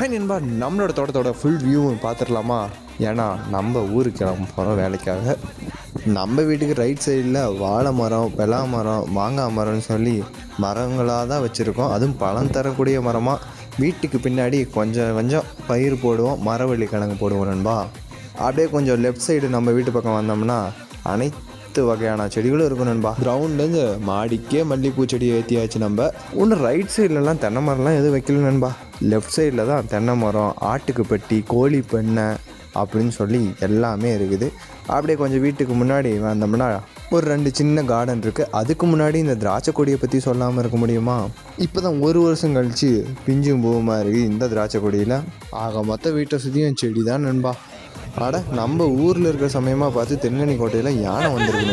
Hi நண்பா நம்மளோட தோட்டத்தோட full வியூவும் பார்த்துடலாமா ஏன்னா நம்ம ஊருக்கு நம்ம போகிறோம் வேலைக்காக. நம்ம வீட்டுக்கு ரைட் சைடில் வாழை மரம் பெலா மரம் மாங்காய் மரம்னு சொல்லி மரங்களாக தான் வச்சுருக்கோம். அதுவும் பழம் தரக்கூடிய மரமாக வீட்டுக்கு பின்னாடி கொஞ்சம் கொஞ்சம் பயிர் போடுவோம் மரவள்ளி கிழங்கு போடுவோம் நண்பா. அப்படியே கொஞ்சம் லெஃப்ட் சைடு நம்ம வீட்டு பக்கம் வந்தோம்னா அனைத்து வகையான செடிகளும் இருக்கும் நண்பா. கிரவுண்ட்லேருந்து மாடிக்கே மல்லிகைப்பூ செடி ஏற்றியாச்சு நம்ம. இன்னும் ரைட் சைட்லலாம் தென்னை மரம்லாம் எதுவும் வைக்கல நண்பா. லெஃப்ட் சைடில் தான் தென்னை மரம் ஆட்டுக்கு பெட்டி கோழி பெண்ணை அப்படின்னு சொல்லி எல்லாமே இருக்குது. அப்படியே கொஞ்சம் வீட்டுக்கு முன்னாடி வந்தோம்னா ஒரு ரெண்டு சின்ன கார்டன் இருக்குது அதுக்கு முன்னாடி இந்த திராட்சை கொடியை பற்றி சொல்லாமல் இருக்க முடியுமா? இப்போ தான் ஒரு வருஷம் கழித்து பிஞ்சும் பூவுமா இருக்குது இந்த திராட்சை கொடியில். ஆக மொத்த வீட்டை சுற்றியும் செடி தான் நண்பா. அட நம்ம ஊரில் இருக்கிற சமயமாக பார்த்து தென்கனி கோட்டையில் யானை வந்திருக்கு